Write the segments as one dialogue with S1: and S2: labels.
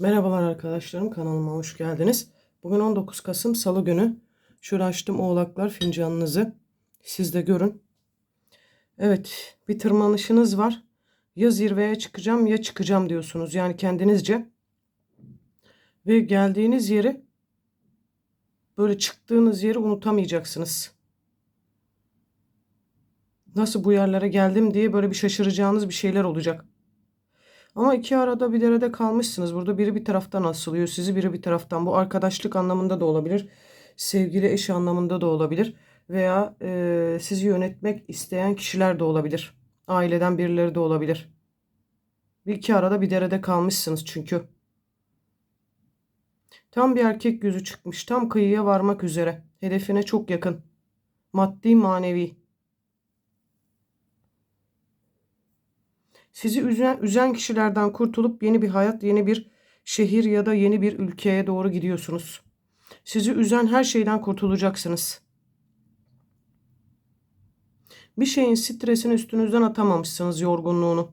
S1: Merhabalar arkadaşlarım kanalıma hoş geldiniz. Bugün 19 Kasım Salı günü. Şöyle açtım oğlaklar fincanınızı. Siz de görün. Evet bir tırmanışınız var. Ya zirveye çıkacağım ya çıkacağım diyorsunuz. Yani kendinizce. Ve geldiğiniz yeri böyle çıktığınız yeri unutamayacaksınız. Nasıl bu yerlere geldim diye böyle bir şaşıracağınız bir şeyler olacak. Ama iki arada bir derede kalmışsınız. Burada biri bir taraftan asılıyor sizi, biri bir taraftan. Bu arkadaşlık anlamında da olabilir. Sevgili eş anlamında da olabilir. Veya e, sizi yönetmek isteyen kişiler de olabilir. Aileden birileri de olabilir. Bir iki arada bir derede kalmışsınız çünkü. Tam bir erkek yüzü çıkmış. Tam kıyıya varmak üzere. Hedefine çok yakın. Maddi manevi. Sizi üzen, üzen kişilerden kurtulup yeni bir hayat, yeni bir şehir ya da yeni bir ülkeye doğru gidiyorsunuz. Sizi üzen her şeyden kurtulacaksınız. Bir şeyin stresini üstünüzden atamamışsınız, yorgunluğunu.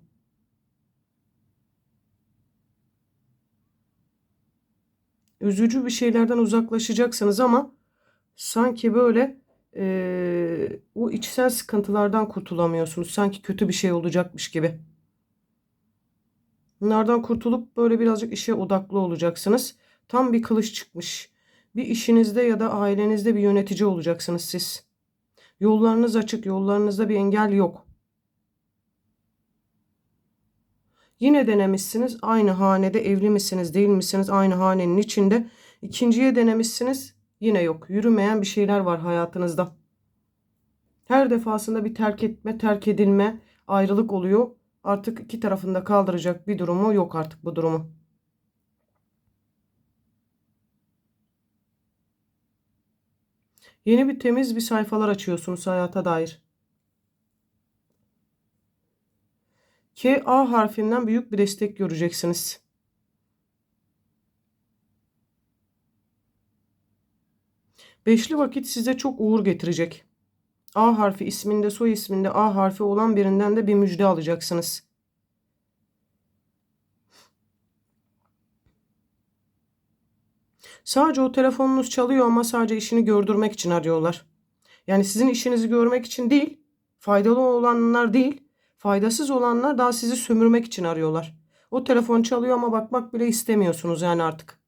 S1: Üzücü bir şeylerden uzaklaşacaksınız ama sanki böyle e, o içsel sıkıntılardan kurtulamıyorsunuz. Sanki kötü bir şey olacakmış gibi. Bunlardan kurtulup böyle birazcık işe odaklı olacaksınız. Tam bir kılıç çıkmış. Bir işinizde ya da ailenizde bir yönetici olacaksınız siz. Yollarınız açık, yollarınızda bir engel yok. Yine denemişsiniz. Aynı hanede evli misiniz, değil misiniz? Aynı hanenin içinde. İkinciye denemişsiniz. Yine yok. Yürümeyen bir şeyler var hayatınızda. Her defasında bir terk etme, terk edilme, ayrılık oluyor. Artık iki tarafında kaldıracak bir durumu yok artık bu durumu. Yeni bir temiz bir sayfalar açıyorsunuz hayata dair. K A harfinden büyük bir destek göreceksiniz. Beşli vakit size çok uğur getirecek. A harfi isminde soy isminde A harfi olan birinden de bir müjde alacaksınız. Sadece o telefonunuz çalıyor ama sadece işini gördürmek için arıyorlar. Yani sizin işinizi görmek için değil, faydalı olanlar değil, faydasız olanlar daha sizi sömürmek için arıyorlar. O telefon çalıyor ama bakmak bile istemiyorsunuz yani artık.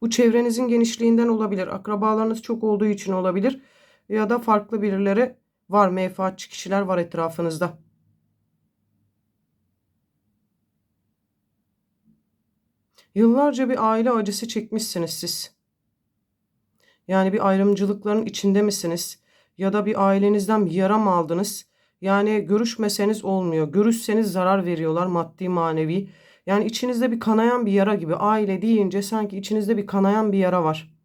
S1: Bu çevrenizin genişliğinden olabilir, akrabalarınız çok olduğu için olabilir ya da farklı birileri var, menfaatçi kişiler var etrafınızda. Yıllarca bir aile acısı çekmişsiniz siz. Yani bir ayrımcılıkların içinde misiniz? Ya da bir ailenizden bir yara mı aldınız? Yani görüşmeseniz olmuyor. Görüşseniz zarar veriyorlar maddi manevi. Yani içinizde bir kanayan bir yara gibi. Aile deyince sanki içinizde bir kanayan bir yara var.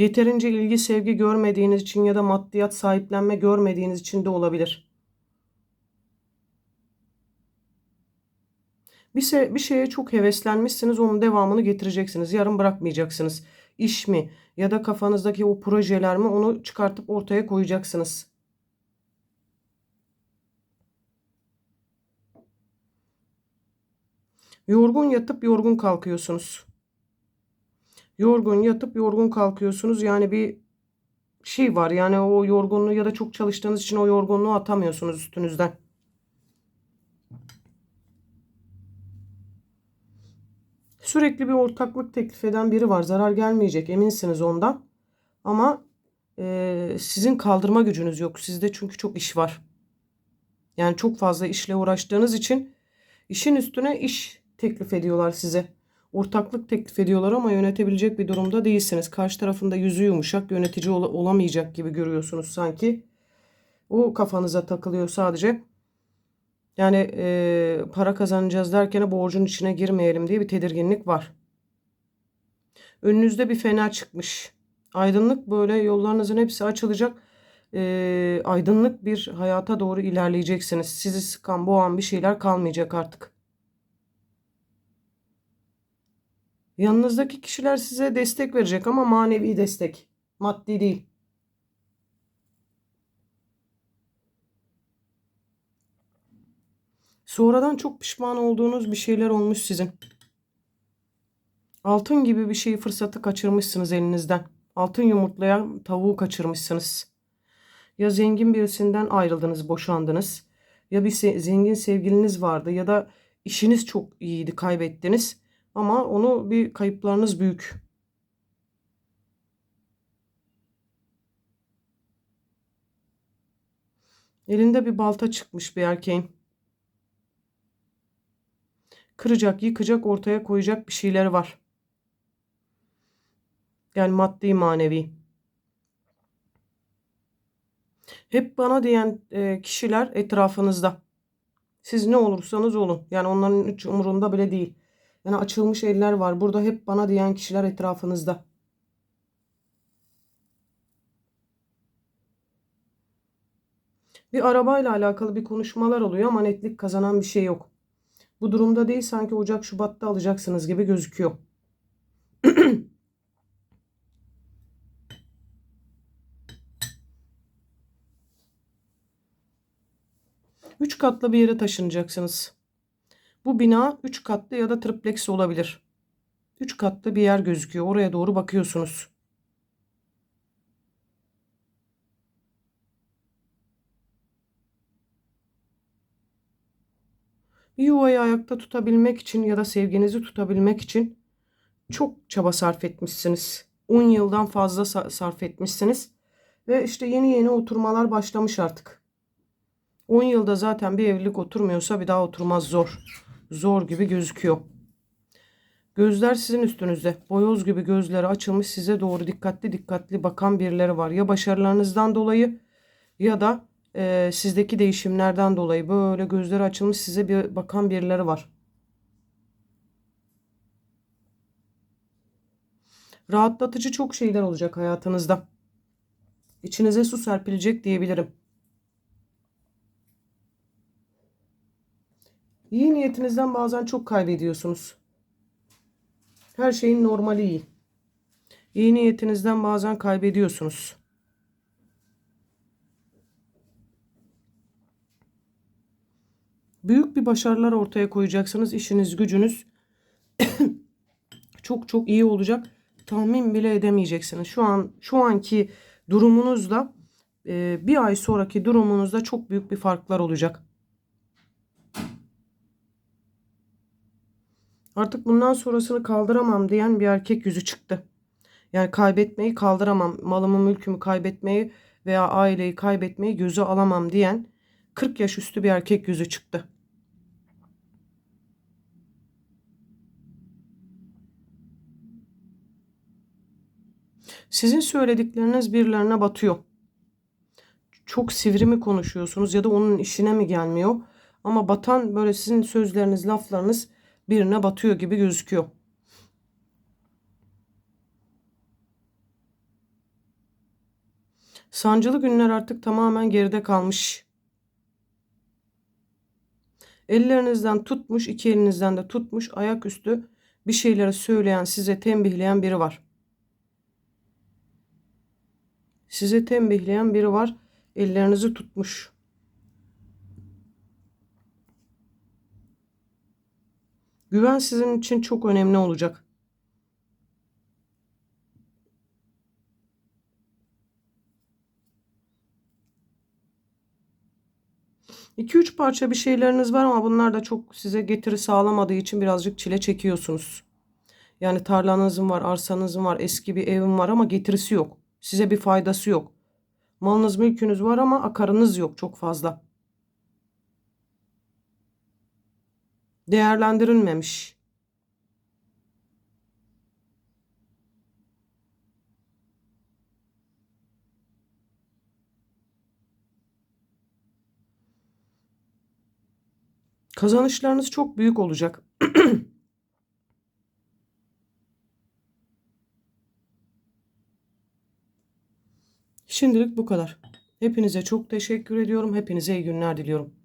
S1: Yeterince ilgi sevgi görmediğiniz için ya da maddiyat sahiplenme görmediğiniz için de olabilir. Bir, şey, bir şeye çok heveslenmişsiniz onun devamını getireceksiniz. Yarın bırakmayacaksınız. İş mi ya da kafanızdaki o projeler mi onu çıkartıp ortaya koyacaksınız. Yorgun yatıp yorgun kalkıyorsunuz. Yorgun yatıp yorgun kalkıyorsunuz. Yani bir şey var. Yani o yorgunluğu ya da çok çalıştığınız için o yorgunluğu atamıyorsunuz üstünüzden. Sürekli bir ortaklık teklif eden biri var. Zarar gelmeyecek eminsiniz ondan. Ama e, sizin kaldırma gücünüz yok. Sizde çünkü çok iş var. Yani çok fazla işle uğraştığınız için işin üstüne iş teklif ediyorlar size. Ortaklık teklif ediyorlar ama yönetebilecek bir durumda değilsiniz. Karşı tarafında yüzü yumuşak yönetici ol olamayacak gibi görüyorsunuz sanki. O kafanıza takılıyor sadece. Yani e, para kazanacağız derken borcun içine girmeyelim diye bir tedirginlik var. Önünüzde bir fena çıkmış. Aydınlık böyle yollarınızın hepsi açılacak. E, aydınlık bir hayata doğru ilerleyeceksiniz. Sizi sıkan boğan bir şeyler kalmayacak artık. Yanınızdaki kişiler size destek verecek ama manevi destek. Maddi değil. Sonradan çok pişman olduğunuz bir şeyler olmuş sizin. Altın gibi bir şeyi fırsatı kaçırmışsınız elinizden. Altın yumurtlayan tavuğu kaçırmışsınız. Ya zengin birisinden ayrıldınız, boşandınız. Ya bir zengin sevgiliniz vardı ya da işiniz çok iyiydi, kaybettiniz. Ama onu bir kayıplarınız büyük. Elinde bir balta çıkmış bir erkeğin. Kıracak, yıkacak, ortaya koyacak bir şeyler var. Yani maddi manevi. Hep bana diyen e, kişiler etrafınızda. Siz ne olursanız olun. Yani onların hiç umurunda bile değil. Yani açılmış eller var. Burada hep bana diyen kişiler etrafınızda. Bir arabayla alakalı bir konuşmalar oluyor ama netlik kazanan bir şey yok. Bu durumda değil sanki Ocak Şubat'ta alacaksınız gibi gözüküyor. Üç katlı bir yere taşınacaksınız. Bu bina üç katlı ya da triplex olabilir. Üç katlı bir yer gözüküyor. Oraya doğru bakıyorsunuz. Bir yuvayı ayakta tutabilmek için ya da sevginizi tutabilmek için çok çaba sarf etmişsiniz. 10 yıldan fazla sarf etmişsiniz. Ve işte yeni yeni oturmalar başlamış artık. 10 yılda zaten bir evlilik oturmuyorsa bir daha oturmaz zor. Zor gibi gözüküyor. Gözler sizin üstünüzde. Boyoz gibi gözleri açılmış size doğru dikkatli dikkatli bakan birileri var. Ya başarılarınızdan dolayı ya da e, sizdeki değişimlerden dolayı böyle gözleri açılmış size bir bakan birileri var. Rahatlatıcı çok şeyler olacak hayatınızda. İçinize su serpilecek diyebilirim. İyi niyetinizden bazen çok kaybediyorsunuz. Her şeyin normali iyi. İyi niyetinizden bazen kaybediyorsunuz. Büyük bir başarılar ortaya koyacaksınız. İşiniz, gücünüz çok çok iyi olacak. Tahmin bile edemeyeceksiniz. Şu an şu anki durumunuzla bir ay sonraki durumunuzda çok büyük bir farklar olacak. Artık bundan sonrasını kaldıramam diyen bir erkek yüzü çıktı. Yani kaybetmeyi kaldıramam, malımı mülkümü kaybetmeyi veya aileyi kaybetmeyi göze alamam diyen 40 yaş üstü bir erkek yüzü çıktı. Sizin söyledikleriniz birilerine batıyor. Çok sivri mi konuşuyorsunuz ya da onun işine mi gelmiyor? Ama batan böyle sizin sözleriniz, laflarınız birine batıyor gibi gözüküyor. Sancılı günler artık tamamen geride kalmış. Ellerinizden tutmuş, iki elinizden de tutmuş, ayaküstü bir şeyleri söyleyen, size tembihleyen biri var. Size tembihleyen biri var. Ellerinizi tutmuş. Güven sizin için çok önemli olacak. İki üç parça bir şeyleriniz var ama bunlar da çok size getiri sağlamadığı için birazcık çile çekiyorsunuz. Yani tarlanızın var, arsanızın var, eski bir evin var ama getirisi yok. Size bir faydası yok. Malınız, mülkünüz var ama akarınız yok çok fazla. Değerlendirilmemiş. Kazanışlarınız çok büyük olacak. Şimdilik bu kadar. Hepinize çok teşekkür ediyorum. Hepinize iyi günler diliyorum.